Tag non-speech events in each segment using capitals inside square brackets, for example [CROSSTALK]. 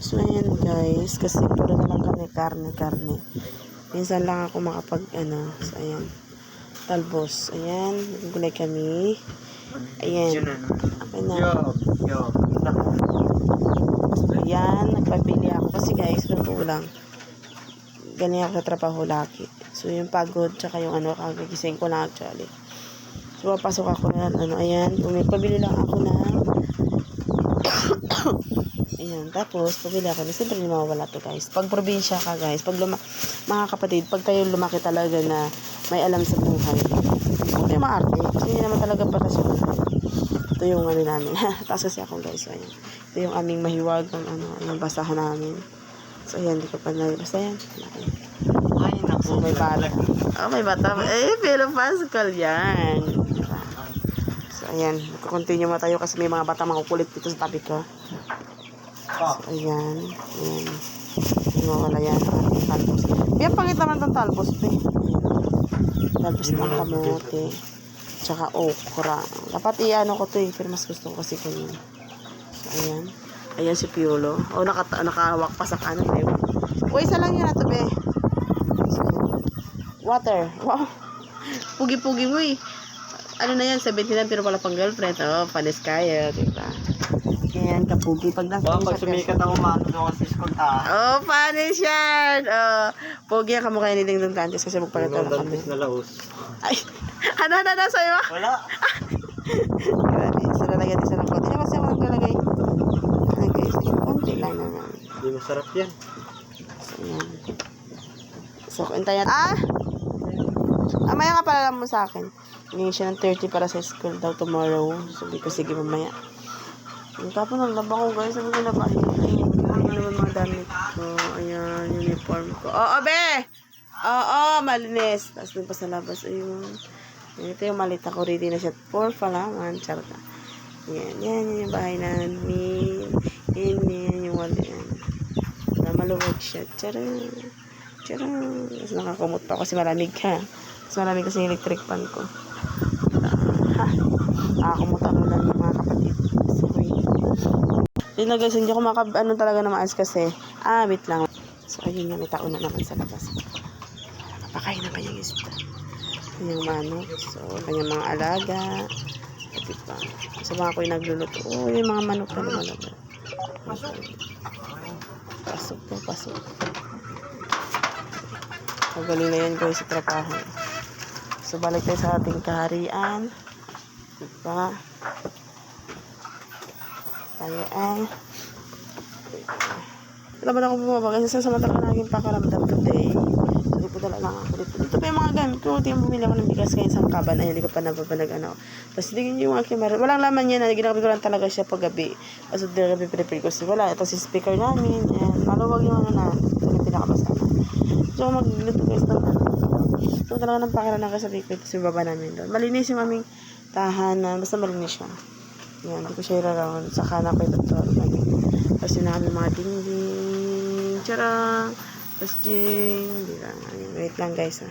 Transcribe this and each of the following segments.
So, ayan guys. Kasi puro na lang kami karne, karne. Minsan lang ako makapag, ano. So, ayan. Talbos. Ayan. Nagugulay kami. Ayan. Ayan na. Ayan. Nagpabili ako. Kasi guys, luto lang. Ganyan ako sa trabaho lagi. So, yung pagod, tsaka yung ano, kagagising ko lang actually. So, papasok ako na, ano, ayan. Pumipabili lang ako na Ayan, tapos, pabili ako. na Siyempre, mawawala to, guys. Pag probinsya ka, guys, pag luma mga kapatid, pag kayo lumaki talaga na may alam sa buhay, huwag kayo maarte. Kasi hindi naman talaga patas yung Ito yung ano namin. [LAUGHS] Taas kasi ako, guys. So, ayan. Ito yung aming mahiwag ng ano, yung basahan namin. So, ayan, hindi ko pa na. Basta yan. Ay, naku. So, may bata. Oh, may bata. Eh, Pero Pascal yan. Ayan. Continue mo tayo kasi may mga bata makukulit dito sa tabi ko. Oh, So, ayan. Ayan. Hindi mawala yan ang talbos. Yan, pangit naman itong talbos. Ayan. Talbos ng kamote. Tsaka okra. Dapat i-ano ko to eh. Pero mas gusto ko kasi ganyan. So, ayan. Ayan si Piolo. O, naka, nakahawak pa sa kanan. Eh. Uy, isa lang yun na to, be. So, water. Wow. [LAUGHS] Pugi-pugi mo eh. Ano na yan, 70 lang pero pala pang girlfriend. Oh, panis kaya, diba? Ayan, kapugi. Pag nasa Baka pag sumikat ako umano doon sa school ta. Oh, panis yan! Oh, pogi ang kamukha ni Ding Dong Dantes kasi magpagkata na kami. na laos. Ay, ano, ano, ano, sa'yo ba? Wala. Grabe, sa lalagyan din sa ng konti. Ano kasi ako naglalagay? Ano guys, konti lang naman. Hindi masarap yan. So, yan. So, kuntayan. Ah! Mamaya ka pala lang mo sa akin. Hindi siya ng 30 para sa school daw tomorrow. Sabi ko, sige mamaya. Tapos ng laba ko guys. Sabi ko laba. Ayun, ayun naman mga damit ko. Ayan, uniform ko. Oo, be! Oo, malinis. Tapos pa sa labas. Ayun. Ito yung malita ko. Ready na siya. For palaman. Charot na. Yan, yan, yan yung bahay namin. Yan, yan, yung wali. Yan. Na maluwag siya. Charot. Charot. Tapos nakakumot pa kasi malamig ka. Mas malamig kasi yung electric fan ko. Ha. Nakakumot ako lang ng mga kapatid. Sorry. Yun na guys, hindi ako maka, ano talaga na maayos kasi. Ah, wait lang. So, ayun nga, may tao na naman sa labas. Napakain na kanyang isda. Kanyang manok. So, kanyang mga alaga. At diba? Sa mga ko yung nagluluto. Oh, yung mga manok na lumalabas. Pasok po, pasok. Magaling na yan guys sa trabaho. So, balik tayo sa ating kaharian. Diba? Tayo ay... Wala ba na ako bumaba? Kasi sa samantala naging pakaramdam today. So, di po talaga lang ako dito. Dito pa yung mga gamit ko. Ito yung bumili ako ng bigas ngayon sa kaban. Ayun, hindi ko pa nababalag ano. Tapos, hindi yung aking meron. Walang laman yan. Ginagabi ko lang talaga siya pag gabi. Tapos, hindi ko prepare ko. So, wala. Ito si speaker namin. Yan. Maluwag yung ano na. Ito yung. So, magluluto guys ng ano. So, talaga ng pakiran ng kasabi ko. Tapos, yung baba namin doon. Malinis yung aming tahanan. Basta malinis siya. Yan, hindi ko siya iraroon. Sa kanan ko ito. Tapos, yun na kami mga dingding. Charang. Tapos, ding. Di? Ayun, Wait lang guys ha.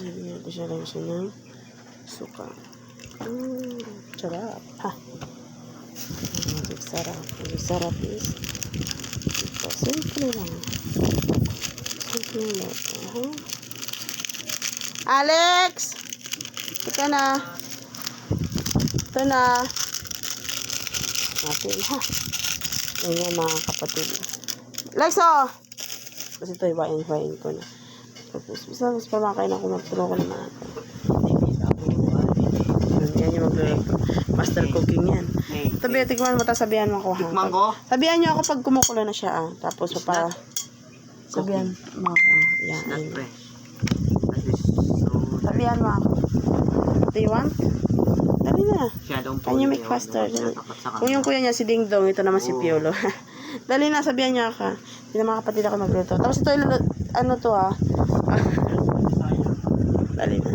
Lagyan ko siya lang siya ng suka. Mm, sarap. Ha. Magic sarap. Magic sarap is ito. Simple lang. Alex! Ito na. Ito na. Natin ha. Ayan mga kapatid. Lexo! Kasi ito, ibain-ibain ko na. Tapos, basta mas pamakain ako, magpuno ko na mga Yan yung magluluto. Master cooking yan. Tabi, tikman mo, tapos sabihan mo ako ha. Tikman ko? Sabihan niyo ako pag kumukulo na siya ah. Tapos pa Sabihan mo ako. Yan. Not fresh. Sabihan mo ako. Do you want? Dali na. Can you make faster? Dali. Kung yung kuya niya si Ding Dong, ito naman si Oo. Piolo. [LAUGHS] Dali na, sabihan niya ka. Hindi na mga kapatid ako magluto. Tapos ito, ano to ah. Dali na.